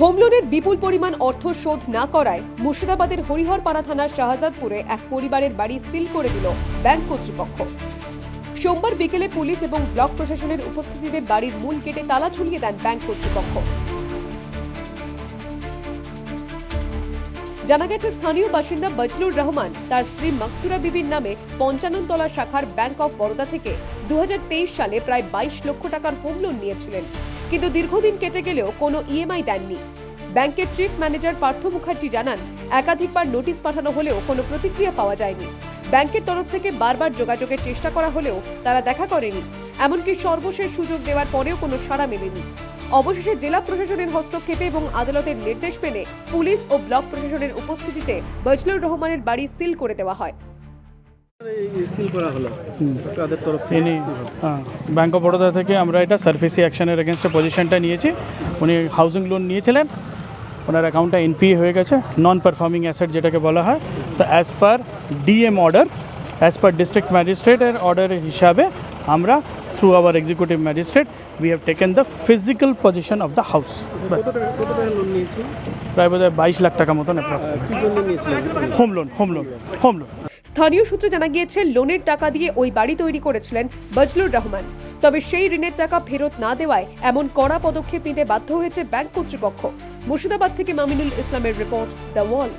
Home লোনের বিপুল পরিমাণ অর্থ শোধ না করায় মুর্শিদাবাদের হরিহরপাড়া থানার শাহজাদপুরে এক পরিবারের বাড়ি সিল করে দিল ব্যাংক কর্তৃপক্ষ। সোমবার বিকেলে পুলিশ এবং ব্লক প্রশাসনের উপস্থিতিতে বাড়ির মূল গেটে তালা ঝুলিয়ে দেন ব্যাংক কর্তৃপক্ষ। জানা গেছে, স্থানীয় বাসিন্দা বজলুর রহমান, তার স্ত্রী মাকসুরা বিবির নামে পঞ্চাননতলা শাখার ব্যাংক অফ বরোদা থেকে দুহাজার তেইশ সালে প্রায় বাইশ লক্ষ টাকার হোম লোন নিয়েছিলেন। কিন্তু দীর্ঘদিন কেটে গেলেও কোনো ইএমআই দেননি। ব্যাংকের চিফ ম্যানেজার পার্থ মুখার্জি জানান, একাধিকবার নোটিশ পাঠানো হলেও কোনো প্রতিক্রিয়া পাওয়া যায়নি। ব্যাংকের তরফ থেকে বারবার যোগাযোগের চেষ্টা করা হলেও তারা দেখা করেনি। এমনকি সর্বশেষ সুযোগ দেওয়ার পরেও কোনো সাড়া মেলেনি। অবশেষে জেলা প্রশাসনের হস্তক্ষেপে এবং আদালতের নির্দেশ পেলে পুলিশ ও ব্লক প্রশাসনের উপস্থিতিতে বজলুর রহমানের বাড়ি সিল করে দেওয়া হয়। এই সিল করা হলো। তাদের তরফ থেকে? হ্যাঁ ব্যাঙ্ক অফ বরোদা থেকে আমরা এটা সার্ভিসি অ্যাকশনের এগেনস্টে পজিশনটা নিয়েছি। উনি হাউজিং লোন নিয়েছিলেন। ওনার অ্যাকাউন্টটা এনপিএ হয়ে গেছে নন পারফর্মিং অ্যাসেট যেটাকে বলা হয়। তো as per DM order as per district ম্যাজিস্ট্রেটের অর্ডার হিসাবে আমরা through our executive magistrate we have taken the physical position of the house কত টাকা কত টাকা লোন নিয়েছি? প্রায় বোধ হয় বাইশ লাখ টাকা মতন অ্যাপ্রক্সিমেট কি জন্য নিয়েছিলেন home loan home loan home loan স্থানীয় সূত্রে জানা গিয়েছে লোনের টাকা দিয়ে ওই বাড়ি তৈরি করেছিলেন বজলুর রহমান। তবে সেই ঋণের টাকা ফেরত না দেওয়ায় এমন কড়া পদক্ষেপ নিতে বাধ্য হয়েছে ব্যাংক কর্তৃপক্ষ। মুর্শিদাবাদ থেকে মামিনুল ইসলামের রিপোর্ট দ্য ওয়াল।